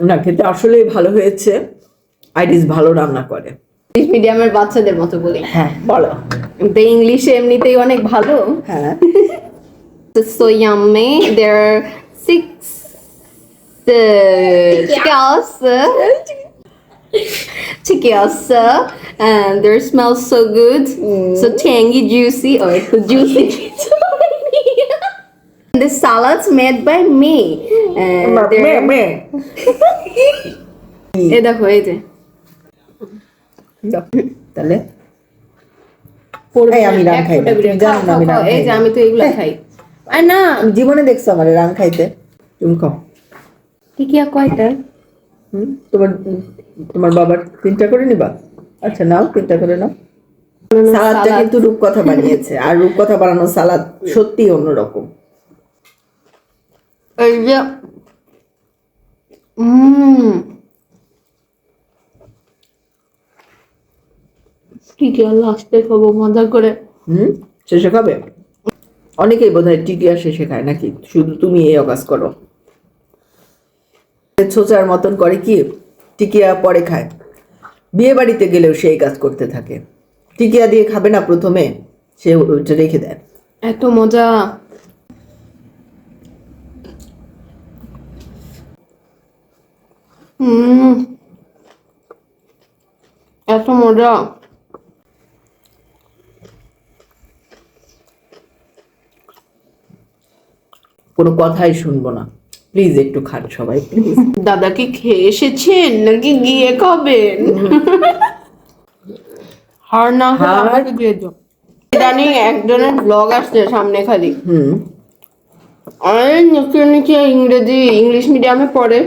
না খেতে আসলেই ভালো হয়েছে আইডিস ভালো রান্না করে ইংলিশ মিডিয়ামের বাচ্চাদের মতো বলি হ্যাঁ বলো কিন্তু ইংলিশে এমনিতেই অনেক ভালো হ্যাঁ there are six uh, chickens chickens and they smell so good so tangy juicy or juicy the salads made by me. And they're- এই দেখো এই যে। তাহলে। পড়বে এই আমি না, রান এক খাই না। ফোঁটা তুমি বিরিয়ানি। জানো না আমি খাও, রান খাও, এই খাই। যে না। আমি তো এগুলো খাই। আর না। জীবনে দেখছ আমার রান খাইতে? তুমি খাও। কয়টা? হুম? তোমার তোমার বাবার তিনটা করে নিবা? আচ্ছা নাও তিনটা করে নাও। সালাদটা সালাদ। কিন্তু রূপকথা বানিয়েছে। আর রূপকথা বানানো সালাদ সত্যি অন্যরকম। এই যে উম টিকিয়া লাস্টে খাব মজা করে। হুম? শেষে খাবে? অনেকেই বোধ হয় টিকিয়া শেষে খায় নাকি? শুধু তুমি এই অকাজ করো। ছোচার মতন করে কি? টিকিয়া পরে খায়। বিয়ে বাড়িতে গেলেও সেই কাজ করতে থাকে। টিকিয়া দিয়ে খাবে না প্রথমে সে রেখে দেয়। এত মজা। হুম। এত মজা। কোনো কথাই শুনব না। প্লিজ একটু খান সবাই প্লিজ দাদা কি খেয়ে এসেছেন নাকি গিয়ে খাবেন? হার না হার? একজনের ব্লগ আসছে সামনে খালি। হুম। আরে নিচে নিচে ইংরেজি ইংলিশ মিডিয়ামে পড়ে।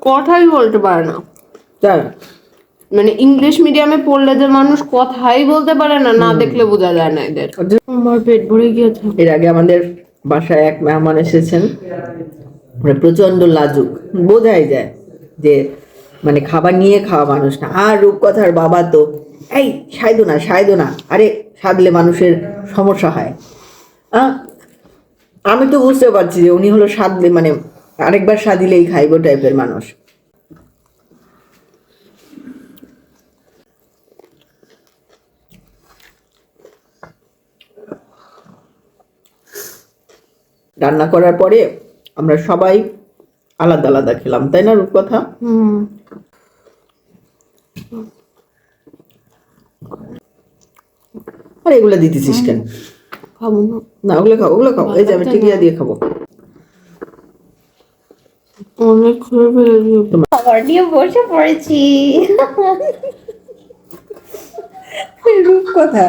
কথাই বলতে পারে না। তাই? মানে ইংলিশ মিডিয়ামে পড়লে যে মানুষ কথাই বলতে পারে না না দেখলে বোঝা যায় না এদের। আমার পেট ভরে গিয়েছে। এর আগে আমাদের বাসায় এক মেহমান এসেছেন। মানে প্রচণ্ড লাজুক। বোঝাই যায় যে মানে খাবার নিয়ে খাওয়া মানুষ না। আর রূপকথার বাবা তো এই সাইদো না সাইদো না। আরে সাদলে মানুষের সমস্যা হয়। আহ, আমি তো বুঝতে পারছি যে উনি হলো সাদলে মানে আরেকবার সাদিলেই খাইবো টাইপের মানুষ। রান্না করার পরে আমরা সবাই আলাদা আলাদা খেলাম তাই না রূপকথা হুম। আর এগুলো দিতেছিস কেন? খাব না। না ওগুলো খাব ওগুলো খাব। এই যে আমি টিকিয়া দিয়ে খাব। অনেক খুলে ফেলেছি খাবার নিয়ে বসে পড়েছি। রূপকথা।